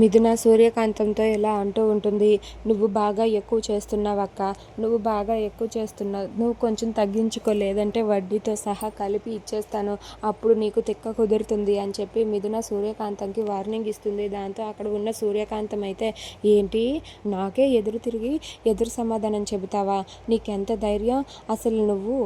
మిథున సూర్యకాంతంతో ఇలా అంటూ ఉంటుంది నువ్వు బాగా ఎక్కువ చేస్తున్నావు అక్క నువ్వు బాగా ఎక్కువ చేస్తున్నావు నువ్వు కొంచెం తగ్గించుకో లేదంటే వడ్డీతో సహా కలిపి ఇచ్చేస్తాను అప్పుడు నీకు తిక్క కుదురుతుంది అని చెప్పి మిథున సూర్యకాంతంకి వార్నింగ్ ఇస్తుంది. దాంతో అక్కడ ఉన్న సూర్యకాంతం అయితే ఏంటి నాకే ఎదురు తిరిగి ఎదురు సమాధానం చెబుతావా? నీకెంత ధైర్యం? అసలు నువ్వు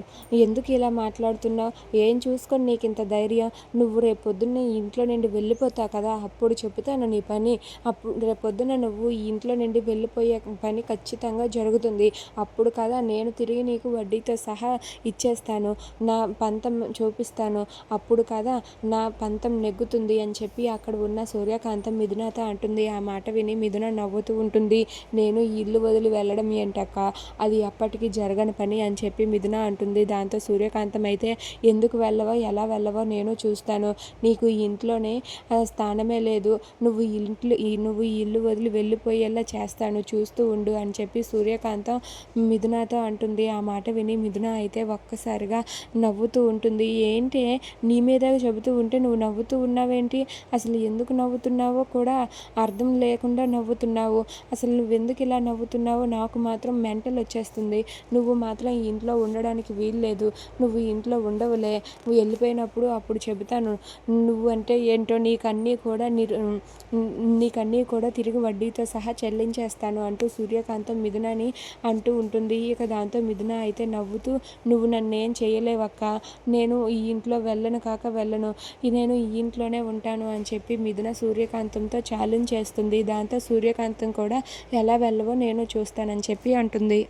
ఎందుకు ఇలా మాట్లాడుతున్నావు? ఏం చూసుకొని నీకు ఇంత ధైర్యం? నువ్వు రేపు పొద్దున్నే ఇంట్లో నుండి వెళ్ళిపోతావు కదా అప్పుడు చెబుతాను నీ పని. అప్పుడు రేపొద్దున పొద్దున నువ్వు ఈ ఇంట్లో నుండి వెళ్ళిపోయే పని ఖచ్చితంగా జరుగుతుంది. అప్పుడు కదా నేను తిరిగి నీకు వడ్డీతో సహా ఇచ్చేస్తాను. నా పంతం చూపిస్తాను. అప్పుడు కదా నా పంతం నెగ్గుతుంది అని చెప్పి అక్కడ ఉన్న సూర్యకాంతం మిథునత అంటుంది. ఆ మాట విని మిథున నవ్వుతూ ఉంటుంది. నేను ఈ ఇల్లు వదిలి వెళ్ళడం ఏంటక్క? అది అప్పటికి జరగని పని అని చెప్పి మిథున అంటుంది. దాంతో సూర్యకాంతం అయితే ఎందుకు వెళ్ళవో? ఎలా వెళ్ళవో? నేను చూస్తాను. నీకు ఇంట్లోనే స్థానమే లేదు. నువ్వు ఈ ఇంట్లో ఈ నువ్వు ఈ ఇల్లు వదిలి వెళ్ళిపోయేలా చేస్తాను చూస్తూ ఉండు అని చెప్పి సూర్యకాంతం మిథునతో అంటుంది. ఆ మాట విని మిథున అయితే ఒక్కసారిగా నవ్వుతూ ఉంటుంది. ఏంటి నీ మీద చెబుతూ ఉంటే నువ్వు నవ్వుతూ ఉన్నావేంటి? అసలు ఎందుకు నవ్వుతున్నావో కూడా అర్థం లేకుండా నవ్వుతున్నావు. అసలు నువ్వు ఎందుకు ఇలా నవ్వుతున్నావో నాకు మాత్రం మెంటల్ వచ్చేస్తుంది. నువ్వు మాత్రం ఈ ఇంట్లో ఉండడానికి వీల్లేదు. నువ్వు ఇంట్లో ఉండవులే. నువ్వు వెళ్ళిపోయినప్పుడు అప్పుడు చెబుతాను. నువ్వు అంటే ఏంటో నీకన్నీ కూడా నిరు నీకన్నీ కూడా తిరిగి వడ్డీతో సహా చెల్లించేస్తాను అంటూ సూర్యకాంతం మిథునని అంటూ ఉంటుంది. ఇక దాంతో మిథున అయితే నవ్వుతూ నువ్వు నన్ను ఏం చేయలేవక్క. నేను ఈ ఇంట్లో వెళ్ళను కాక వెళ్ళను. నేను ఈ ఇంట్లోనే ఉంటాను అని చెప్పి మిథున సూర్యకాంతంతో ఛాలెంజ్ చేస్తుంది. దాంతో సూర్యకాంతం కూడా ఎలా వెళ్ళవో నేను చూస్తానని చెప్పి అంటుంది.